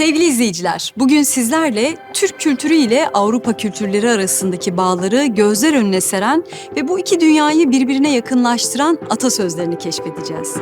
Sevgili izleyiciler, bugün sizlerle Türk kültürü ile Avrupa kültürleri arasındaki bağları gözler önüne seren ve bu iki dünyayı birbirine yakınlaştıran atasözlerini keşfedeceğiz.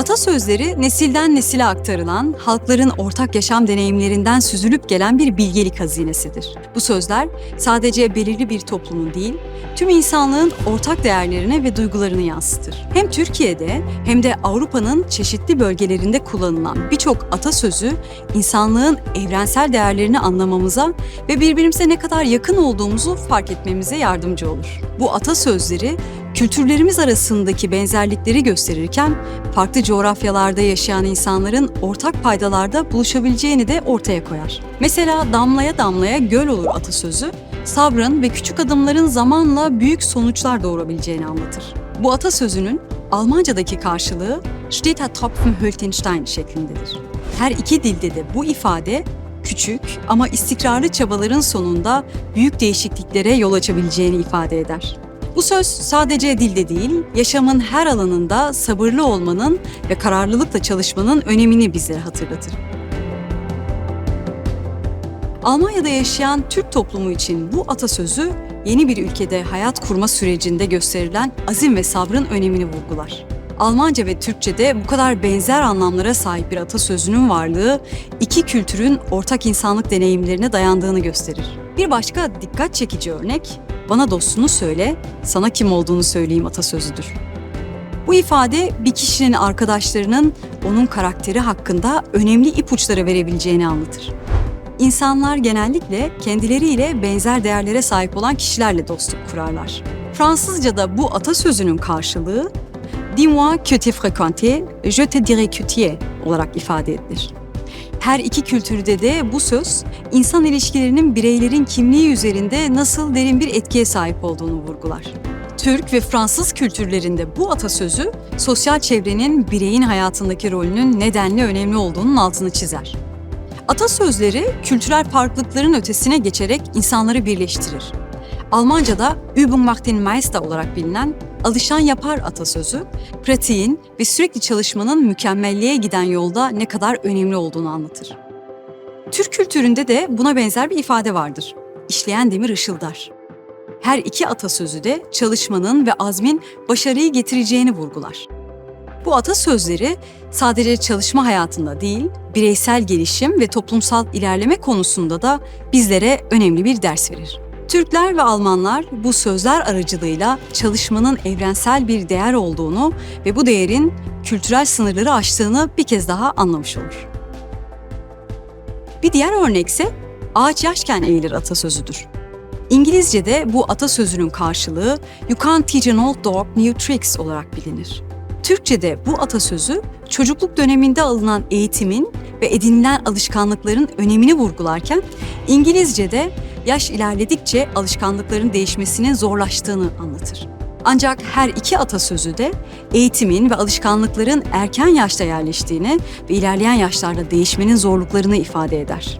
Atasözleri nesilden nesile aktarılan, halkların ortak yaşam deneyimlerinden süzülüp gelen bir bilgelik hazinesidir. Bu sözler sadece belirli bir toplumun değil, tüm insanlığın ortak değerlerini ve duygularını yansıtır. Hem Türkiye'de hem de Avrupa'nın çeşitli bölgelerinde kullanılan birçok atasözü insanlığın evrensel değerlerini anlamamıza ve birbirimize ne kadar yakın olduğumuzu fark etmemize yardımcı olur. Bu atasözleri kültürlerimiz arasındaki benzerlikleri gösterirken farklı coğrafyalarda yaşayan insanların ortak paydalarda buluşabileceğini de ortaya koyar. Mesela damlaya damlaya göl olur atasözü, sabrın ve küçük adımların zamanla büyük sonuçlar doğurabileceğini anlatır. Bu atasözünün Almancadaki karşılığı steter Tropfen höhlt den Stein şeklindedir. Her iki dilde de bu ifade küçük ama istikrarlı çabaların sonunda büyük değişikliklere yol açabileceğini ifade eder. Bu söz sadece dilde değil, yaşamın her alanında sabırlı olmanın ve kararlılıkla çalışmanın önemini bizlere hatırlatır. Almanya'da yaşayan Türk toplumu için bu atasözü yeni bir ülkede hayat kurma sürecinde gösterilen azim ve sabrın önemini vurgular. Almanca ve Türkçe'de bu kadar benzer anlamlara sahip bir atasözünün varlığı iki kültürün ortak insanlık deneyimlerine dayandığını gösterir. Bir başka dikkat çekici örnek, bana dostunu söyle, sana kim olduğunu söyleyeyim atasözüdür. Bu ifade bir kişinin arkadaşlarının onun karakteri hakkında önemli ipuçları verebileceğini anlatır. İnsanlar genellikle kendileriyle benzer değerlere sahip olan kişilerle dostluk kurarlar. Fransızca'da bu atasözünün karşılığı Dis-moi que tu fréquenté, je te dirai que tu es olarak ifade edilir. Her iki kültürde de bu söz, insan ilişkilerinin bireylerin kimliği üzerinde nasıl derin bir etkiye sahip olduğunu vurgular. Türk ve Fransız kültürlerinde bu atasözü, sosyal çevrenin bireyin hayatındaki rolünün nedenli önemli olduğunun altını çizer. Atasözleri kültürel farklılıkların ötesine geçerek insanları birleştirir. Almanca'da Übung macht den Meister olarak bilinen alışan yapar atasözü, pratiğin ve sürekli çalışmanın mükemmelliğe giden yolda ne kadar önemli olduğunu anlatır. Türk kültüründe de buna benzer bir ifade vardır. İşleyen demir ışıldar. Her iki atasözü de çalışmanın ve azmin başarıyı getireceğini vurgular. Bu atasözleri sadece çalışma hayatında değil, bireysel gelişim ve toplumsal ilerleme konusunda da bizlere önemli bir ders verir. Türkler ve Almanlar bu sözler aracılığıyla çalışmanın evrensel bir değer olduğunu ve bu değerin kültürel sınırları aştığını bir kez daha anlamış olur. Bir diğer örnekse ağaç yaşken eğilir atasözüdür. İngilizce'de bu atasözünün karşılığı You can't teach an old dog new tricks olarak bilinir. Türkçe'de bu atasözü çocukluk döneminde alınan eğitimin ve edinilen alışkanlıkların önemini vurgularken İngilizce'de yaş ilerledikçe alışkanlıkların değişmesinin zorlaştığını anlatır. Ancak her iki atasözü de eğitimin ve alışkanlıkların erken yaşta yerleştiğini ve ilerleyen yaşlarda değişmenin zorluklarını ifade eder.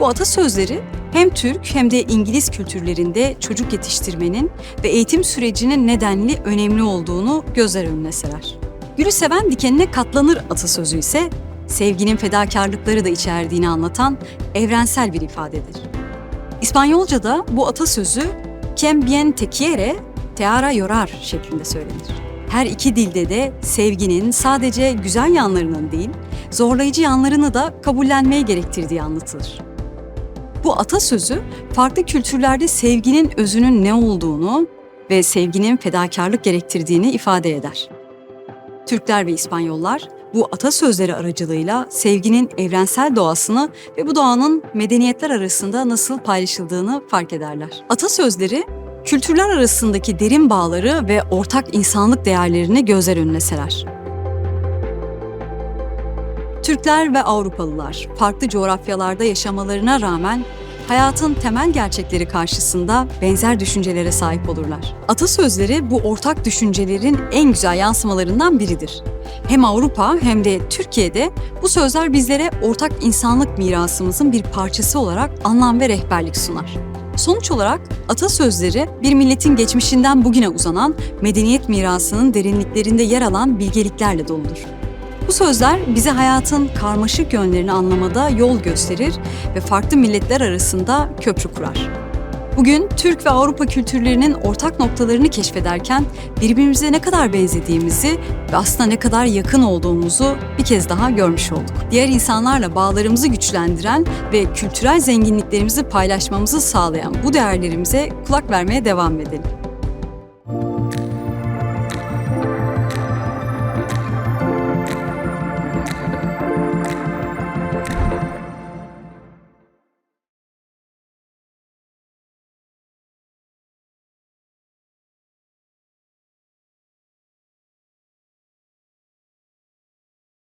Bu atasözleri hem Türk hem de İngiliz kültürlerinde çocuk yetiştirmenin ve eğitim sürecinin nedenli önemli olduğunu gözler önüne serer. Gülü seven dikenine katlanır atasözü ise sevginin fedakarlıkları da içerdiğini anlatan evrensel bir ifadedir. İspanyolca'da bu atasözü quien bien te quiere, te hará llorar şeklinde söylenir. Her iki dilde de sevginin sadece güzel yanlarının değil, zorlayıcı yanlarını da kabullenmeye gerektirdiği anlatılır. Bu atasözü farklı kültürlerde sevginin özünün ne olduğunu ve sevginin fedakarlık gerektirdiğini ifade eder. Türkler ve İspanyollar bu atasözleri aracılığıyla sevginin evrensel doğasını ve bu doğanın medeniyetler arasında nasıl paylaşıldığını fark ederler. Atasözleri kültürler arasındaki derin bağları ve ortak insanlık değerlerini gözler önüne serer. Türkler ve Avrupalılar farklı coğrafyalarda yaşamalarına rağmen hayatın temel gerçekleri karşısında benzer düşüncelere sahip olurlar. Atasözleri bu ortak düşüncelerin en güzel yansımalarından biridir. Hem Avrupa hem de Türkiye'de bu sözler bizlere ortak insanlık mirasımızın bir parçası olarak anlam ve rehberlik sunar. Sonuç olarak atasözleri bir milletin geçmişinden bugüne uzanan medeniyet mirasının derinliklerinde yer alan bilgeliklerle doludur. Bu sözler bize hayatın karmaşık yönlerini anlamada yol gösterir ve farklı milletler arasında köprü kurar. Bugün Türk ve Avrupa kültürlerinin ortak noktalarını keşfederken birbirimize ne kadar benzediğimizi ve aslında ne kadar yakın olduğumuzu bir kez daha görmüş olduk. Diğer insanlarla bağlarımızı güçlendiren ve kültürel zenginliklerimizi paylaşmamızı sağlayan bu değerlerimize kulak vermeye devam edelim.